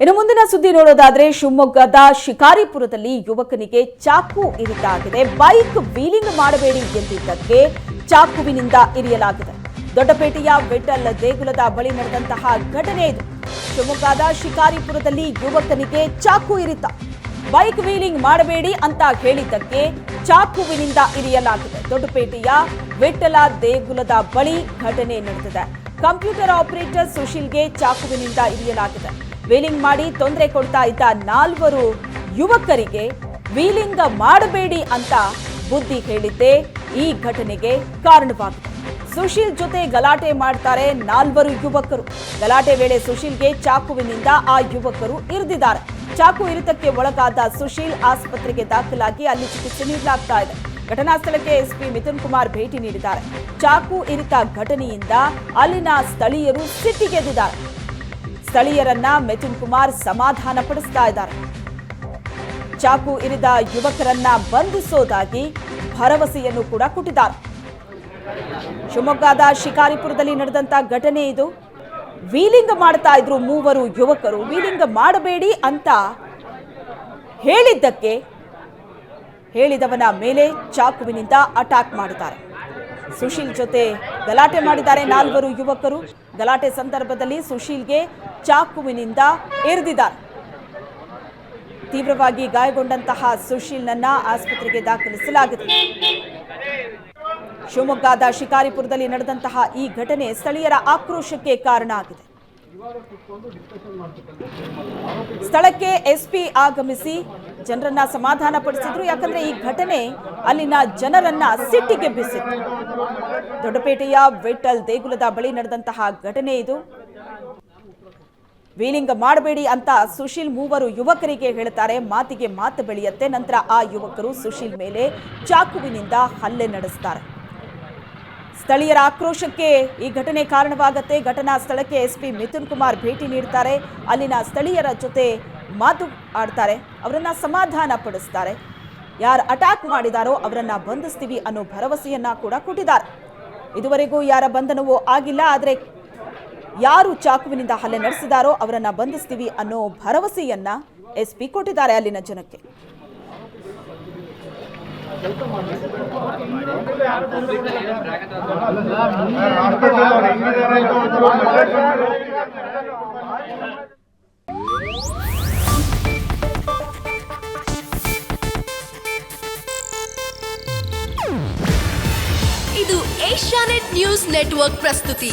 ಇನ್ನು ಮುಂದಿನ ಸುದ್ದಿ ನೋಡೋದಾದ್ರೆ ಶಿವಮೊಗ್ಗದ ಶಿಕಾರಿಪುರದಲ್ಲಿ ಯುವಕನಿಗೆ ಚಾಕು ಇರಿತಾಗಿದೆ ಬೈಕ್ ವೀಲಿಂಗ್ ಮಾಡಬೇಡಿ ಎಂದಿದ್ದಕ್ಕೆ ಚಾಕುವಿನಿಂದ ಇರಿಯಲಾಗಿದೆ. ದೊಡ್ಡಪೇಟೆಯ ವಿಠಲ್ ದೇಗುಲದ ಬಳಿ ನಡೆದಂತಹ ಘಟನೆ ಇದು. ಶಿವಮೊಗ್ಗದ ಶಿಕಾರಿಪುರದಲ್ಲಿ ಯುವಕನಿಗೆ ಚಾಕು ಇರಿತ. ಬೈಕ್ ವೀಲಿಂಗ್ ಮಾಡಬೇಡಿ ಅಂತ ಹೇಳಿದ್ದಕ್ಕೆ ಚಾಕುವಿನಿಂದ ಇರಿಯಲಾಗಿದೆ. ದೊಡ್ಡಪೇಟೆಯ ವಿಠಲ ದೇಗುಲದ ಬಳಿ ಘಟನೆ ನಡೆದಿದೆ. ಕಂಪ್ಯೂಟರ್ ಆಪರೇಟರ್ ಸುಶೀಲ್ಗೆ ಚಾಕುವಿನಿಂದ ಇರಿಯಲಾಗಿದೆ. ವೀಲಿಂಗ್ ಮಾಡಿ ತೊಂದರೆ ಕೊಡ್ತಾ ಇದ್ದ ನಾಲ್ವರು ಯುವಕರಿಗೆ ವೀಲಿಂಗ್ ಮಾಡಬೇಡಿ ಅಂತ ಬುದ್ಧಿ ಹೇಳಿದ್ದೆ. ಈ ಘಟನೆಗೆ ಕಾರಣವಾಗಿದೆ. ಸುಶೀಲ್ ಜೊತೆ ಗಲಾಟೆ ಮಾಡ್ತಾರೆ ನಾಲ್ವರು ಯುವಕರು. ಗಲಾಟೆ ವೇಳೆ ಸುಶೀಲ್ಗೆ ಚಾಕುವಿನಿಂದ ಆ ಯುವಕರು ಇರಿದಿದ್ದಾರೆ. ಚಾಕು ಇರಿತಕ್ಕೆ ಒಳಗಾದ ಸುಶೀಲ್ ಆಸ್ಪತ್ರೆಗೆ ದಾಖಲಾಗಿ ಅಲ್ಲಿ ಚಿಕಿತ್ಸೆ ನೀಡಲಾಗ್ತಾ ಇದೆ. ಘಟನಾ ಸ್ಥಳಕ್ಕೆ ಎಸ್ಪಿ ಮಿಥುನ್ ಕುಮಾರ್ ಭೇಟಿ ನೀಡಿದ್ದಾರೆ. ಚಾಕು ಇರಿತ ಘಟನೆಯಿಂದ ಅಲ್ಲಿನ ಸ್ಥಳೀಯರು ಸಿಟ್ಟಿಗೆದ್ದಿದ್ದಾರೆ. ಸ್ಥಳೀಯರನ್ನ ಮಿಥುನ್ ಕುಮಾರ್ ಸಮಾಧಾನ ಪಡಿಸ್ತಾ ಇದ್ದಾರೆ. ಚಾಕು ಇರಿದ ಯುವಕರನ್ನ ಬಂಧಿಸೋದಾಗಿ ಭರವಸೆಯನ್ನು ಕೂಡ ಕೊಟ್ಟಿದ್ದಾರೆ. ಶಿವಮೊಗ್ಗದ ಶಿಕಾರಿಪುರದಲ್ಲಿ ನಡೆದಂತ ಘಟನೆ ಇದು. ವೀಲಿಂಗ್ ಮಾಡ್ತಾ ಇದ್ರು ಮೂವರು ಯುವಕರು. ವೀಲಿಂಗ್ ಮಾಡಬೇಡಿ ಅಂತ ಹೇಳಿದ್ದಕ್ಕೆ ಹೇಳಿದವನ ಮೇಲೆ ಚಾಕುವಿನಿಂದ ಅಟ್ಯಾಕ್ ಮಾಡಿದ್ದಾರೆ. ಸುಶೀಲ್ ಜೊತೆ ಗಲಾಟೆ ಮಾಡಿದ್ದಾರೆ ನಾಲ್ವರು ಯುವಕರು. ಗಲಾಟೆ ಸಂದರ್ಭದಲ್ಲಿ ಸುಶೀಲ್ಗೆ ಚಾಕುವಿನಿಂದ ಇರಿದಿದ್ದಾರೆ ತೀವ್ರವಾಗಿ ಗಾಯಗೊಂಡಂತಹ ಸುಶೀಲ್ನನ್ನ ಆಸ್ಪತ್ರೆಗೆ ದಾಖಲಿಸಲಾಗಿದೆ. ಶಿವಮೊಗ್ಗದ ಶಿಕಾರಿಪುರದಲ್ಲಿ ನಡೆದಂತಹ ಈ ಘಟನೆ ಸ್ಥಳೀಯರ ಆಕ್ರೋಶಕ್ಕೆ ಕಾರಣ ಆಗಿದೆ. ಸ್ಥಳಕ್ಕೆ ಎಸ್ಪಿ ಆಗಮಿಸಿ ಜನರನ್ನ ಸಮಾಧಾನ ಪಡಿಸಿದ್ರು ಯಾಕಂದ್ರೆ ಈ ಘಟನೆ ಅಲ್ಲಿನ ಜನರನ್ನ ಸಿಟ್ಟಿಗೆಬ್ಬಿಸಿತ್ತು ದೊಡ್ಡಪೇಟೆಯ ವಿಠಲ್ ದೇಗುಲದ ಬಳಿ ನಡೆದಂತಹ ಘಟನೆ ಇದು. ವೀಲಿಂಗ್ ಮಾಡಬೇಡಿ ಅಂತ ಸುಶೀಲ್ ಮೂವರು ಯುವಕರಿಗೆ ಹೇಳ್ತಾರೆ ಮಾತಿಗೆ ಮಾತು ಬೆಳೆಯುತ್ತೆ. ನಂತರ ಆ ಯುವಕರು ಸುಶೀಲ್ ಮೇಲೆ ಚಾಕುವಿನಿಂದ ಹಲ್ಲೆ ನಡೆಸ್ತಾರೆ. ಸ್ಥಳೀಯರ ಆಕ್ರೋಶಕ್ಕೆ ಈ ಘಟನೆ ಕಾರಣವಾಗತ್ತೆ. ಘಟನಾ ಸ್ಥಳಕ್ಕೆ ಎಸ್ಪಿ ಮಿಥುನ್ ಕುಮಾರ್ ಭೇಟಿ ನೀಡ್ತಾರೆ. ಅಲ್ಲಿನ ಸ್ಥಳೀಯರ ಜೊತೆ ಮಾತು ಆಡ್ತಾರೆ ಅವರನ್ನ ಸಮಾಧಾನ ಪಡಿಸ್ತಾರೆ. ಯಾರು ಅಟ್ಯಾಕ್ ಮಾಡಿದಾರೋ ಅವರನ್ನ ಬಂಧಿಸ್ತೀವಿ ಅನ್ನೋ ಭರವಸೆಯನ್ನ ಕೂಡ ಕೊಟ್ಟಿದ್ದಾರೆ. ಇದುವರೆಗೂ ಯಾರ ಬಂಧನವೂ ಆಗಿಲ್ಲ. ಆದರೆ ಯಾರು ಚಾಕುವಿನಿಂದ ಹಲ್ಲೆ ನಡೆಸಿದಾರೋ ಅವರನ್ನ ಬಂಧಿಸ್ತೀವಿ ಅನ್ನೋ ಭರವಸೆಯನ್ನ ಎಸ್ಪಿ ಕೊಟ್ಟಿದ್ದಾರೆ ಅಲ್ಲಿನ ಜನಕ್ಕೆ. ಇದು ಏಷ್ಯಾನೆಟ್ ನ್ಯೂಸ್ ನೆಟ್ವರ್ಕ್ ಪ್ರಸ್ತುತಿ.